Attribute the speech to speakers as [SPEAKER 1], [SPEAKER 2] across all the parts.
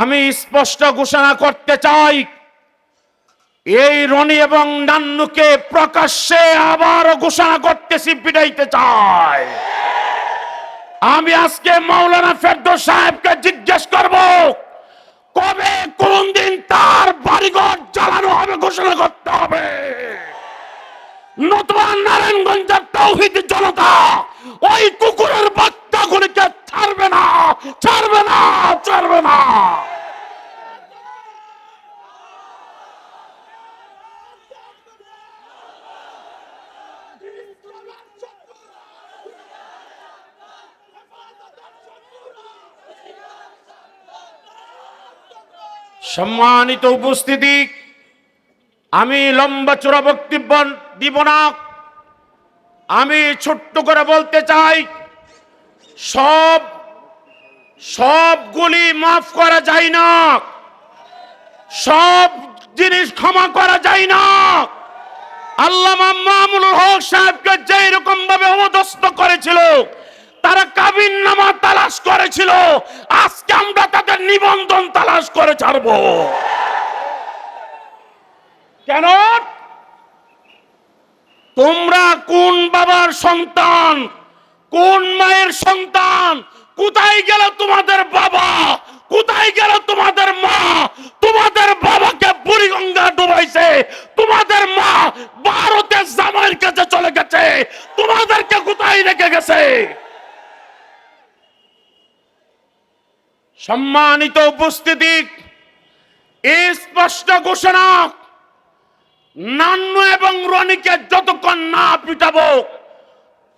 [SPEAKER 1] আমি স্পষ্ট ঘোষণা করতে চাই, এই রনি এবং নান্নুকে প্রকাশ্যে আবার ঘোষণা করতেছি পিটাইতে চাই। আমি আজকে মৌলানা ফেরদৌস সাহেবকে জিজ্ঞেস করব, কবে, কোন দিন তার বাড়িঘর জ্বালানো হবে ঘোষণা করতে হবে? নতুন নারায়ণগঞ্জের তৌহিদ জনতা ওই কুকুরের বাচ্চাগুলিকে ছাড়বে না ছাড়বে না ছাড়বে না। সম্মানিত উপস্থিতি, আমি লম্বা চূড়া বক্তব্য দিব না। আমি ছোট্ট করে বলতে চাই সব সবগুলি মাফ করা যায় না। সব জিনিস ক্ষমা করা যায় না। আল্লাহ মামুনুল হক সাহেবকে যেই রকম ভাবে অবদস্ত করেছিল, তারা কাবিন নামা তালাশ করেছিল। আজকে আমরা তাদের নিবন্ধন তালাশ করে ছাড়বো। কেন? তোমরা কোন বাবার সন্তান? কোন মায়ের সন্তান? কোথায় গেল তোমাদের বাবা? কোথায় গেল তোমাদের মা? তোমাদের বাবাকে বুড়িগঙ্গা ডুবাইছে। তোমাদের মা ভারতে জামাইয়ের কাছে চলে গেছে। তোমাদেরকে কোথায় রেখে গেছে? সম্মানিত উপস্থিতি এই স্পষ্ট ঘোষণা। নান্নু এবং রনিকে যতক্ষণ না পিটাবো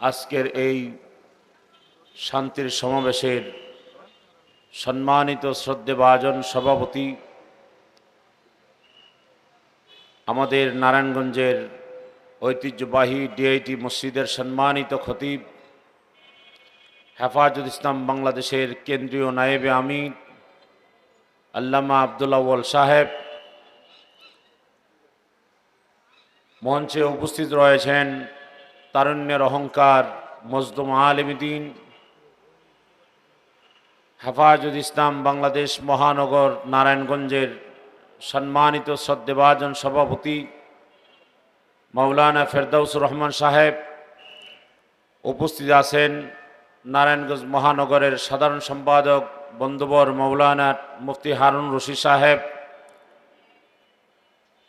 [SPEAKER 2] আজকের এই শান্তির সমাবেশের সম্মানিত শ্রদ্ধেভাজন সভাপতি আমাদের নারায়ণগঞ্জের ঐতিহ্যবাহী ডিআইটি মসজিদের সম্মানিত খতিব হেফাজত ইসলাম বাংলাদেশের কেন্দ্রীয় নায়েবে আমির আল্লামা আবদুল্লাহ সাহেব মঞ্চে উপস্থিত রয়েছেন তারুণ্যের অহংকার মজদুম আলমদিন। হেফাজত ইসলাম বাংলাদেশ মহানগর নারায়ণগঞ্জের সম্মানিত শ্রদ্ধেভাজন সভাপতি মৌলানা ফেরদৌস রহমান সাহেব উপস্থিত আছেন নারায়ণগঞ্জ মহানগরের সাধারণ সম্পাদক বন্ধুবর মৌলানা মুফতি হারুন রশিদ সাহেব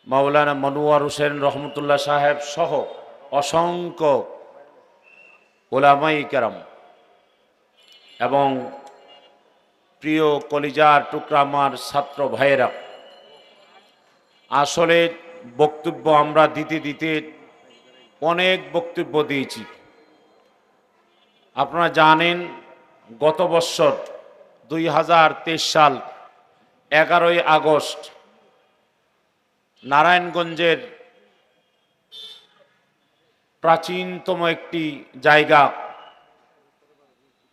[SPEAKER 2] মৌলানা মনোয়ার হোসেন রহমতুল্লাহ সাহেব সহ অসংখ্য ওলামাই কেরাম এবং প্রিয় কলিজার টুকরা আমার ছাত্র ভাইয়েরা, আসলে বক্তব্য আমরা দিতে দিতে অনেক বক্তব্য দিয়েছি। আপনারা জানেন, গত বছর দুই সাল এগারোই আগস্ট নারায়ণগঞ্জের প্রাচীনতম একটি জায়গা,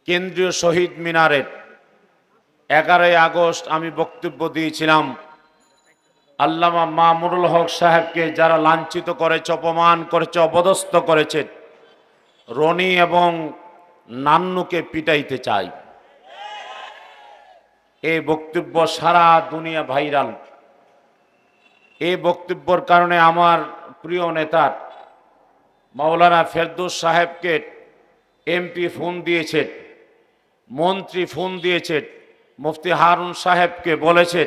[SPEAKER 2] কেন্দ্রীয় শহীদ মিনারের। এগারোই আগস্ট আমি বক্তব্য দিয়েছিলাম, আল্লামা মামুরুল হক সাহেবকে যারা লাঞ্ছিত করেছে, অপমান করেছে, অপদস্থ করেছে, রনি এবং নান্নুকে পিটাইতে চাই। এই বক্তব্য সারা দুনিয়া ভাইরাল। এই বক্তব্যর কারণে আমার প্রিয় নেতার মাওলানা ফেরদৌস সাহেবকে এমপি ফোন দিয়েছে মন্ত্রী ফোন দিয়েছে মুফতি হারুন সাহেবকে বলেছে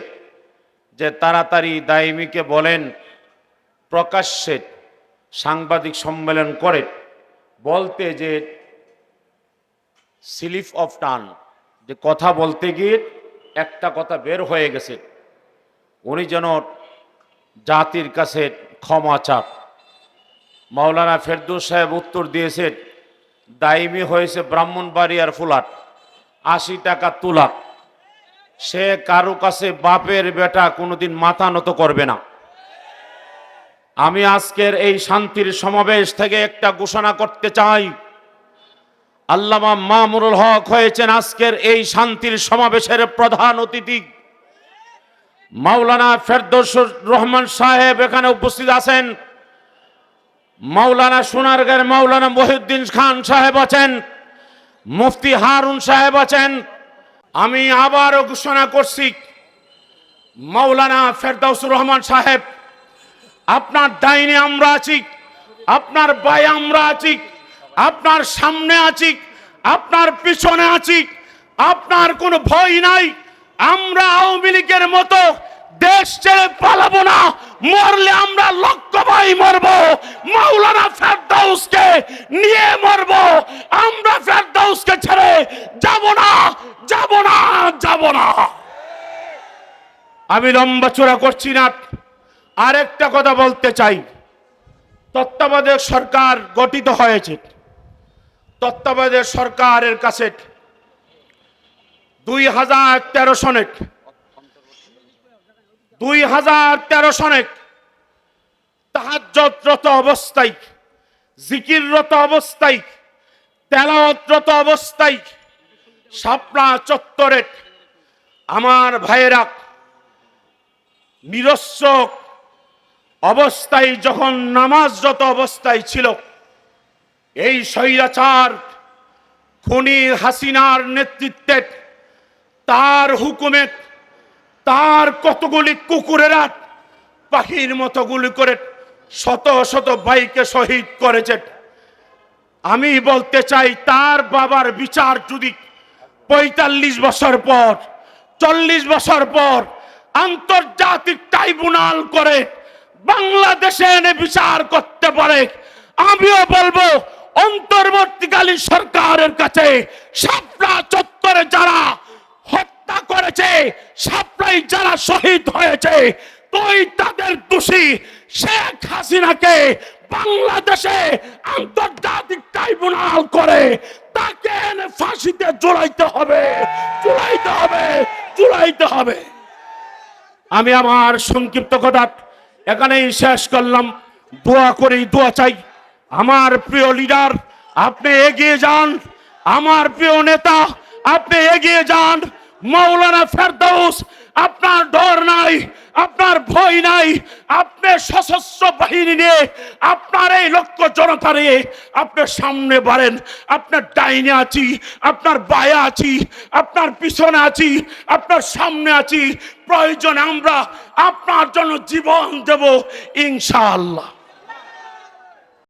[SPEAKER 2] যে তাড়াতাড়ি দাইমিকে বলেন, প্রকাশ্যে সাংবাদিক সম্মেলন করে বলতে যে স্লিপ অফ টান, যে কথা বলতে গিয়ে একটা কথা বের হয়ে গেছে, উনি যেন জাতির কাছে ক্ষমা চাপ মাওলানা ফেরদৌস সাহেব উত্তর দিয়েছে দাইমি হয়েছে ব্রাহ্মণবাড়ি আর ফুলাট আশি টাকা তুলাক সে কারও কাছে বাপের বেটা কোনোদিন মাথা নত করবে না। আমি আজকের এই শান্তির সমাবেশ থেকে একটা ঘোষণা করতে চাই। আল্লামা মামুরুল হক হয়েছেন আজকের এই শান্তির সমাবেশের প্রধান অতিথি। মাওলানা ফেরদৌসুর রহমান সাহেব এখানে উপস্থিত আছেন। মাওলানা সোনারগাঁর মাওলানা মহিউদ্দিন খান সাহেব আছেন, মুফতি হারুন সাহেব আছেন। আমি আবারও ঘোষণা করছি, মাওলানা ফেরদৌসুর রহমান সাহেব, আপনার ডাইনে আমরা আছি, আপনার বায়ে আমরা আছি, আপনার সামনে আছি, আপনার পিছনে আছি, আপনার কোনো ভয় নাই, আমরা আওয়ামী লীগের মতো দেশ ছেড়ে পালাবো না। মরলে আমরা লক্ষ্য ভাই মরবো। মাওলানা ফেরদাউসকে নিয়ে মরবো। আমরা ফেরদাউসকে ছেড়ে যাব না যাব না যাব না। আমি লম্বা চোরা করছি না। আরেকটা কথা বলতে চাই। তত্ত্বাবধায়ক সরকার গঠিত হয়েছে। তত্ত্বাবধায়ক সরকারের কাছে দুই হাজার তেরো সনেক দুই হাজার তেরো সনেক তাহাজ্জতরত অবস্থায়, জিকিররত অবস্থায়, তেলাওয়াতরত অবস্থায় শাপলা চত্বরে আমার ভাইয়েরা নিরস্বক অবস্থায়, যখন নামাজরত অবস্থায় ছিল, এই স্বৈরাচার খুনি হাসিনার নেতৃত্বে তার হুকুমে তার কতগুলি কুকুরেরা পাখির মতো গুলি করে শত শত ভাইকে শহীদ করেছে। আমি বলতে চাই, তার বাবার বিচার যদি পঁয়তাল্লিশ বছর পর, চল্লিশ বছর পর আন্তর্জাতিক ট্রাইব্যুনাল করে বাংলাদেশে এনে বিচার করতে পারে, আমিও বলব, অন্তর্বর্তীকালীন সরকারের কাছে সাপলা চত্বরে যারা হত্যা করেছে সাপ্লাই যারা শহীদ হয়েছে, তুই তাদের দোষী। শেখ হাসিনাকে বাংলাদেশে আন্তর্জাতিক ট্রাইব্যুনাল করে তাকে এনে ফাঁসিতে জড়াইতে হবে জড়াইতে হবে জড়াইতে হবে। আমি আমার সংক্ষিপ্ত কথা এখানেই শেষ করলাম। দোয়া করি, দোয়া চাই। আমার প্রিয় লিডার আপনি এগিয়ে যান। আমার প্রিয় নেতা, আপনি এগিয়ে যান। মৌলানা ফেরদৌস আপনার ডর নাই, আপনার ভয় নাই, আপনি সশস্ত্র বাহিনী নিয়ে, আপনার এই লক্ষ্য জনতা নিয়ে আপনার সামনে বাড়েন। আপনার ডাইনে আছি, আপনার বায়া আছি, আপনার পিছনে আছি, আপনার সামনে আছি। প্রয়োজনে আমরা আপনার জন্য জীবন দেব, ইনশাআল্লাহ।